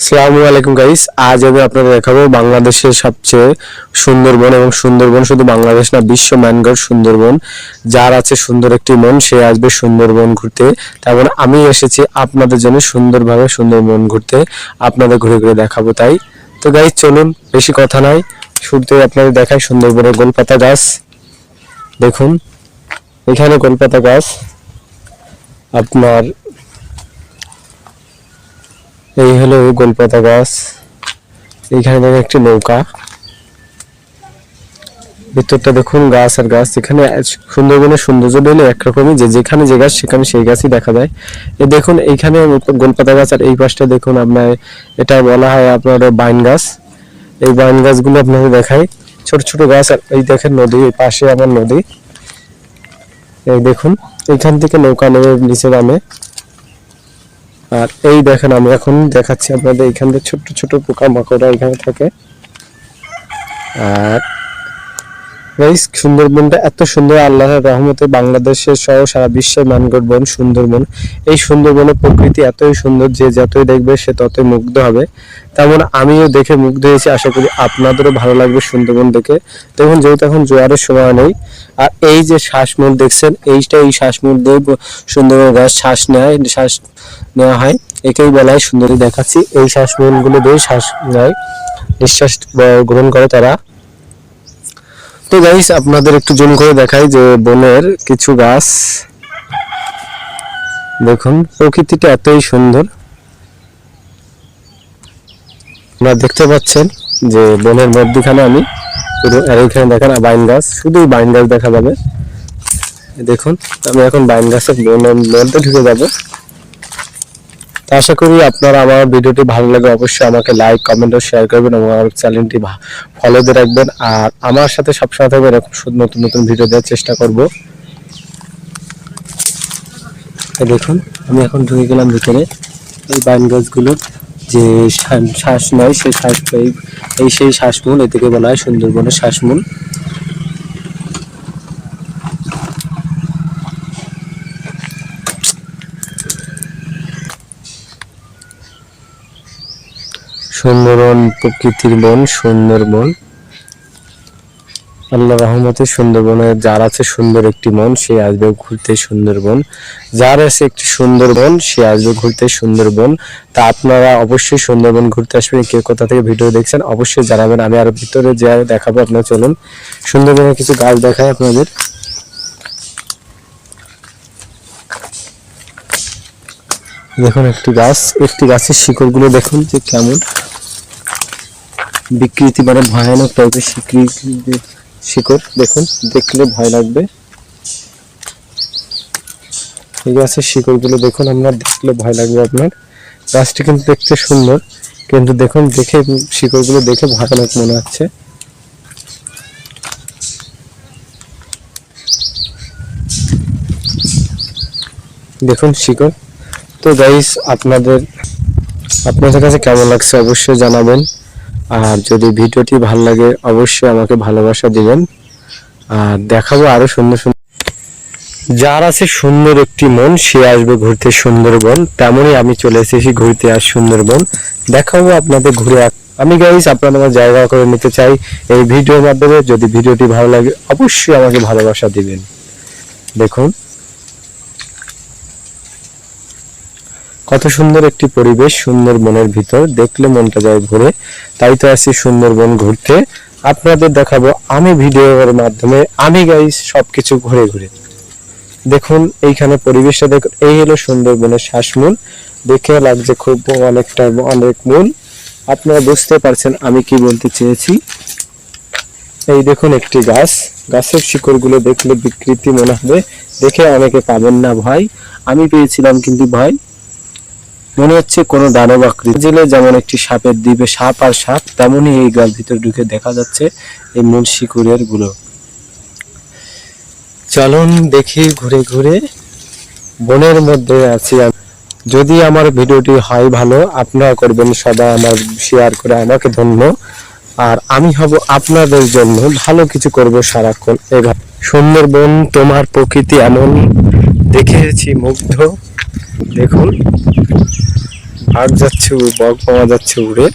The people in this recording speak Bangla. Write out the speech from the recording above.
আসসালামু আলাইকুম গাইস আজ আমি আপনাদের দেখাবো বাংলাদেশের সবচেয়ে সুন্দরবন এবং সুন্দরবন শুধু বাংলাদেশ না, বিশ্ব ম্যানগ্রোভ সুন্দরবন। যার আছে সুন্দর একটি মন, সে আসবে সুন্দরবন ঘুরতে। তেমন আমি এসেছি আপনাদের জন্য সুন্দরভাবে সুন্দরবন ঘুরতে, আপনাদের ঘুরে ঘুরে দেখাবো তাই। তো গাইস চলুন, বেশি কথা নাই। শুরুতে আপনাদের দেখাই সুন্দরবনের গোলপাতা গাছ। দেখুন, এখানে গোলপাতা গাছ। আপনার এই হলো গোলপাতা গাছ। এইখানে দেখেন একটি নৌকা। ভিতরটা দেখুন গাছ আর গাছ। এখানে সুন্দরবনের সৌন্দর্য হলো একরকমই যে যেখানে যে গাছ, সেখানে সেই গাছই দেখা যায়। এ দেখুন, এইখানে গোলপাতা গাছ আর এই পাশটা দেখুন আপনার, এটা বলা হয় আপনার বাইন গাছ। এই বাইন গাছগুলো আপনাকে দেখাই। ছোট ছোট গাছ আর এই দেখেন নদী, এই পাশে আমার নদী। এই দেখুন, এইখান থেকে নৌকা নেমে নিচে নামে। আর এই দেখেন, আমি এখন দেখাচ্ছি আপনাদের এখান থেকে ছোট পোকা মাকড়া এখানে থাকে। আর গাইস সুন্দরবনটা এত সুন্দর, আল্লাহর রহমতে বাংলাদেশের সহ সারা বিশ্বের মানগড় বন সুন্দরবন। এই সুন্দরবনের প্রকৃতি এতই সুন্দর যে যতই দেখবে সে ততই মুগ্ধ হবে। তেমন আমিও দেখে মুগ্ধ হয়েছি, আশা করি আপনাদেরও ভালো লাগবে সুন্দরবন দেখে। দেখুন, যেহেতু এখন জোয়ারের সময় নেই, আর এই যে শ্বাসমূল দেখছেন, এইটা এই শ্বাসমূল দিয়ে সুন্দরবন গাছ শ্বাস নেয়, শ্বাস নেওয়া হয়। একেই বলা হয় সুন্দরী দেখাচ্ছি। এই শ্বাসমূলগুলো দিয়ে শ্বাস নেয়, নিঃশ্বাস গ্রহণ করে তারা। তো গাইস আপনাদের একটু জুম করে দেখাই যে বনের কিছু গাছ। দেখুন, প্রকৃতিটা এতই সুন্দর। আপনারা দেখতে পাচ্ছেন যে বনের মধ্যখানে আমি শুধু এইখানে দেখেন বাইন গাছ শুধু বাইন গাছ দেখা যাবে। দেখুন, আমি এখন বাইন গাছের বনের মধ্যে ঢুকে যাব। আশা করি আপনারা আমার ভিডিওটি ভালো লাগে অবশ্যই আমাকে লাইক কমেন্ট ও শেয়ার করবেন এবং আমার চ্যানেলটি ফলো দিয়ে রাখবেন। আর আমার সাথে সবসময় থাকবেন, এরকম নতুন নতুন ভিডিও দেওয়ার চেষ্টা করব। দেখুন, আমি এখন ঢুকে গেলাম ভিতরে। এই বাইন গাছগুলো যে শ্বাস নয় সেই শ্বাস এই এই সেই শ্বাসমূল এদিকে বলা হয় সুন্দরবনের শ্বাসমূল। সুন্দরবন প্রকৃতির বন, সুন্দরবন। আল্লাহ রহমতে সুন্দরবনে যার আছে সুন্দর একটি মন, সে আসবে ঘুরতে সুন্দরবন। যার আছে একটি সুন্দরবন সে আসবে ঘুরতে সুন্দরবন। তা আপনারা অবশ্যই সুন্দরবন ঘুরতে আসবেন। কেউ কোথা থেকে ভিডিও দেখছেন অবশ্যই জানাবেন। আমি আরও ভিতরে যা দেখাবো, আপনারা চলুন। সুন্দরবনের কিছু গাছ দেখায় আপনাদের। দেখুন একটি গাছ। একটি গাছের শিকড়গুলো দেখুন যে কেমন। বিকৃতি মানে ভয়ানক টাইপের স্বীকৃতি শিকড়, দেখুন, দেখলে ভয় লাগবে। এই গাছের শিকড়গুলো, দেখুন আপনার দেখলে ভয় লাগবে আপনার। গাছটি কিন্তু দেখতে সুন্দর, কিন্তু দেখুন, দেখে শিকড়গুলো দেখে ভয়ানক মনে হচ্ছে। দেখুন, শিকড়। তো গাইস আপনাদের আপনাদের কাছে কেমন লাগছে অবশ্যই জানাবেন। আর যদি ভিডিওটি ভালো লাগে, অবশ্যই আমাকে ভালোবাসা দিবেন। আর দেখাবো আরও সুন্দর সুন্দর যার আছে সুন্দর একটি মন, সে আসবে ঘুরতে সুন্দরবন। তেমনই আমি চলে এসেছি ঘুরতে আর সুন্দরবন। দেখাবো আপনাদের ঘুরে আমি গাইস আপনাদের আমার জায়গা করে নিতে চাই এই ভিডিওর মাধ্যমে। যদি ভিডিওটি ভালো লাগে, অবশ্যই আমাকে ভালোবাসা দিবেন। দেখুন। কত সুন্দর একটি পরিবেশ সুন্দরবনের ভিতর, দেখলে মনটা যায় ঘুরে তাই তো আছি সুন্দরবন ঘুরতে। আপনাদের দেখাবো আমি ভিডিওর মাধ্যমে, আমি গাইস সবকিছু ঘুরে ঘুরে। দেখুন, এইখানে পরিবেশটা দেখুন, এই হলো সুন্দরবনের শ্বাসমূল। দেখে লাগছে খুব অনেকটা, অনেক মূল আপনারা বুঝতে পারছেন আমি কি বলতে চেয়েছি। এই দেখুন একটি গাছ। গাছের শিকড়গুলো দেখলে বিকৃতি মনে হবে। দেখে অনেকে পাবেন না ভয়। আমি পেয়েছিলাম কিন্তু ভয়। মনে হচ্ছে কোনো দানব আকৃতি জেলে যেমন একটি সাপের দ্বীপে সাপ আর সাপ, তেমনই এই গাছ ভিতর ঢুকে দেখা যাচ্ছে এই মূল শিকড়েরগুলো। চলুন দেখি ঘুরে ঘুরে বনের মধ্যে আছি। যদি আমার ভিডিওটি হয় ভালো, আপনারা করবেন সবাই আমার শেয়ার করে আমাকে ধন্য। আর আমি হব আপনাদের জন্য ভালো কিছু করব সারাক্ষণ এভাবে সুন্দরবন তোমার প্রকৃতি এমন, দেখেছি মুগ্ধ। দেখুন। বাঘ যাচ্ছে বক পাওয়া যাচ্ছে উড়ে।